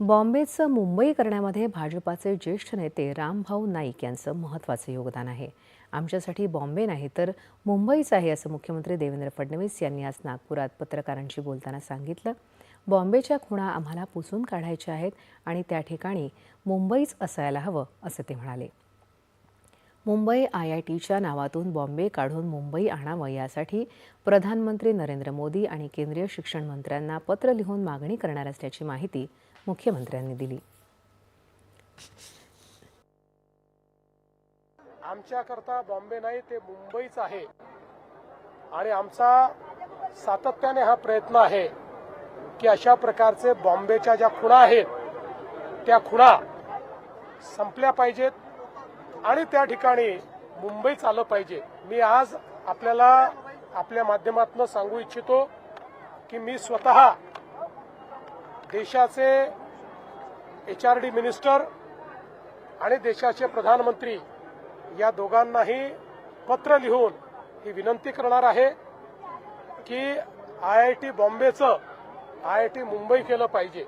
बॉम्बेचं मुंबई करण्यामध्ये भाजपाचे ज्येष्ठ नेते रामभाऊ नाईक यांचं महत्त्वाचं योगदान आहे. आमच्यासाठी बॉम्बे नाही तर मुंबईच आहे असं मुख्यमंत्री देवेंद्र फडणवीस यांनी आज नागपुरात पत्रकारांशी बोलताना सांगितलं. बॉम्बेच्या खुणा आम्हाला पुसून काढायच्या आहेत आणि त्या ठिकाणी मुंबईच असायला हवं असं ते म्हणाले. मुंबई आय आय टीच्या नावातून बॉम्बे काढून मुंबई आणावं यासाठी प्रधानमंत्री नरेंद्र मोदी आणि केंद्रीय शिक्षण मंत्र्यांना पत्र लिहून मागणी करणार असल्याची माहिती मुख्यमंत्र्यांनी दिली. आमच्याकरता बॉम्बे नाही ते मुंबईच आहे. आणि आमचा सातत्याने हा प्रयत्न आहे की अशा प्रकारचे बॉम्बेच्या ज्या खुणा आहेत त्या खुणा संपल्या पाहिजेत. आणि त्या ठिकाणी मुंबईच आलं पाहिजे. मी आज आपल्याला आपल्या माध्यमातून सांगू इच्छितो की मी स्वतः देशाचे एच आर डी मिनिस्टर आणि देशाचे प्रधानमंत्री या दोघांनाही पत्र लिहून ही विनंती करणार आहे की आय आय टी बॉम्बेचं आय आय टी मुंबई केलं पाहिजे.